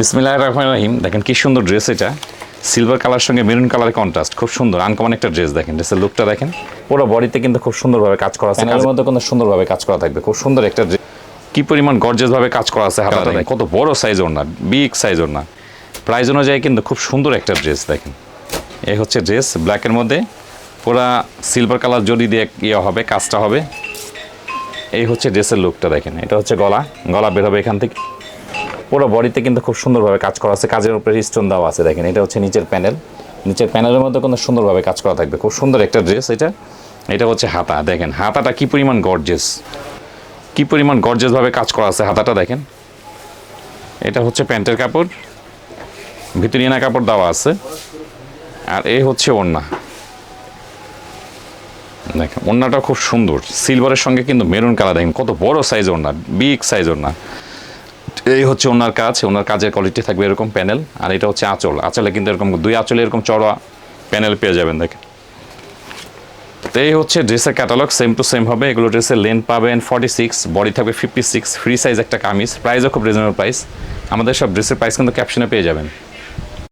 বিসমিল্লাহ রহমান রহিম। দেখেন কি সুন্দর ড্রেস এটা। সিলভার কালার সঙ্গে মেরুন কালারের কন্ট্রাস্ট খুব সুন্দর। আনকমন একটা ড্রেস দেখেন ড্রেসের লুকটা দেখেন। পুরো বডিতে কিন্তু খুব সুন্দরভাবে কাজ করা আছে। কাজের মধ্যে কিন্তু সুন্দরভাবে কাজ করা থাকবে। খুব সুন্দর একটা ড্রেস কি পরিমাণ গর্জেস ভাবে কাজ করা আছে হাতাটা দেখেন। কত বড় সাইজ ওর না বিগ সাইজ ওর না প্রাইস অনুযায়ী কিন্তু খুব সুন্দর একটা ড্রেস দেখেন। এই হচ্ছে ড্রেস ব্ল্যাকের মধ্যে পুরা সিলভার কালার জড়ি দিয়ে ইয়ে হবে কাজটা হবে। এই হচ্ছে ড্রেসের লুকটা দেখেন। এটা হচ্ছে গলা। গলা বের হবে এখান থেকে। পুরো বডিতে কিন্তু খুব সুন্দরভাবে কাজ করা আছে। কাজের উপরে স্টোন দেওয়া আছে, দেখেন, এটা হচ্ছে নিচের প্যানেল নিচের প্যানেলের মধ্যে কিন্তু সুন্দরভাবে কাজ করা থাকবে। খুব সুন্দর একটা ড্রেস এটা। এটা হচ্ছে হাতা, দেখেন। হাতাটা কি পরিমাণ গর্জেস কি পরিমাণ গর্জেসভাবে কাজ করা আছে হাতাটা, দেখেন। এটা হচ্ছে প্যান্টের কাপড়। ভিতরিয়ানা কাপড় দেওয়া আছে। আর এ হচ্ছে ওড়না। দেখেন, ওড়নাটা খুব সুন্দর। সিলভারের সঙ্গে কিন্তু মেরুন কালার দেখেন, কত বড় সাইজ ওড়না বিগ সাইজ ওড়না। এই হচ্ছে ওনার কাজ, ওনার কাজের কোয়ালিটি থাকবে এরকম প্যানেল আর এটা হচ্ছে আঁচল। আঁচলে কিন্তু এরকম দুই আঁচলে এরকম চড়া প্যানেল পেয়ে যাবেন দেখেন। তো এই হচ্ছে ড্রেসের ক্যাটালগ সেম টু সেম হবে। এগুলো ড্রেসের লেন্থ পাবেন ফর্টি সিক্স বডি থাকবে ফিফটি সিক্স ফ্রি সাইজ একটা কামিজ। প্রাইসও খুব রিজনেবল প্রাইস আমাদের সব ড্রেসের প্রাইস কিন্তু ক্যাপশনে পেয়ে যাবেন।